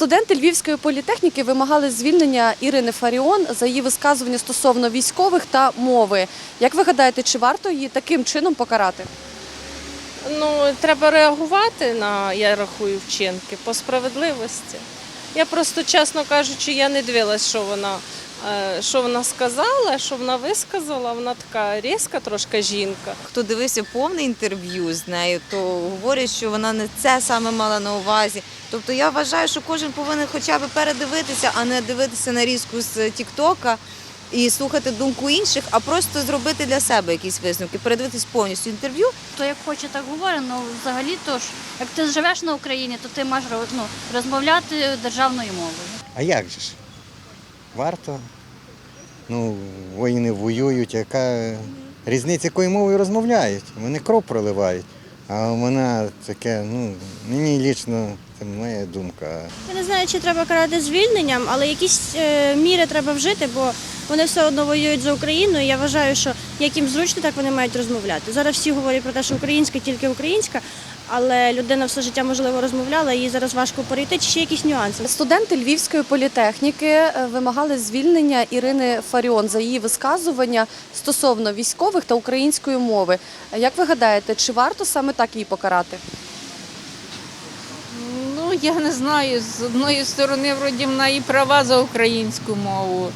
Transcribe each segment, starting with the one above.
Студенти Львівської політехніки вимагали звільнення Ірини Фаріон за її висказування стосовно військових та мови. Як ви гадаєте, чи варто її таким чином покарати? Ну, треба реагувати на, я рахую, вчинки по справедливості. Я просто, чесно кажучи, я не дивилась, що вона, що вона сказала, що вона висказала. Вона така різка трошки жінка. Хто дивився повне інтерв'ю з нею, то говорять, що вона не це саме мала на увазі. Тобто я вважаю, що кожен повинен хоча б передивитися, а не дивитися на різку з Тіктока і слухати думку інших, а просто зробити для себе якісь висновки, передивитись повністю інтерв'ю. То як хоче, так говорить. Ну взагалі то ж, як ти живеш на Україні, то ти маєш ну, розмовляти державною мовою. А як же ж? Варто. Ну, воїни воюють, яка різниця, якою мовою розмовляють. Вони кров проливають. А вона таке, ну, мені лічно, це моя думка. Я не знаю, чи треба карати звільненням, але якісь е, міри треба вжити, бо вони все одно воюють за Україну. І я вважаю, що як їм зручно, так вони мають розмовляти. Зараз всі говорять про те, що українська тільки українська, але людина все життя можливо розмовляла, їй зараз важко перейти. Чи ще якісь нюанси? Студенти Львівської політехніки е, вимагали звільнення Ірини Фаріон за її висказування стосовно військових та української мови. Як ви гадаєте, чи варто саме так її покарати? Ну, я не знаю. З одної сторони, вроді вона і права за українську мову.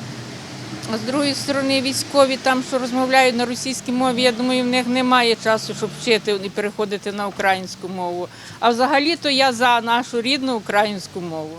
З другої сторони, військові там, що розмовляють на російській мові, я думаю, в них немає часу, щоб вчити і переходити на українську мову. А взагалі-то я за нашу рідну українську мову.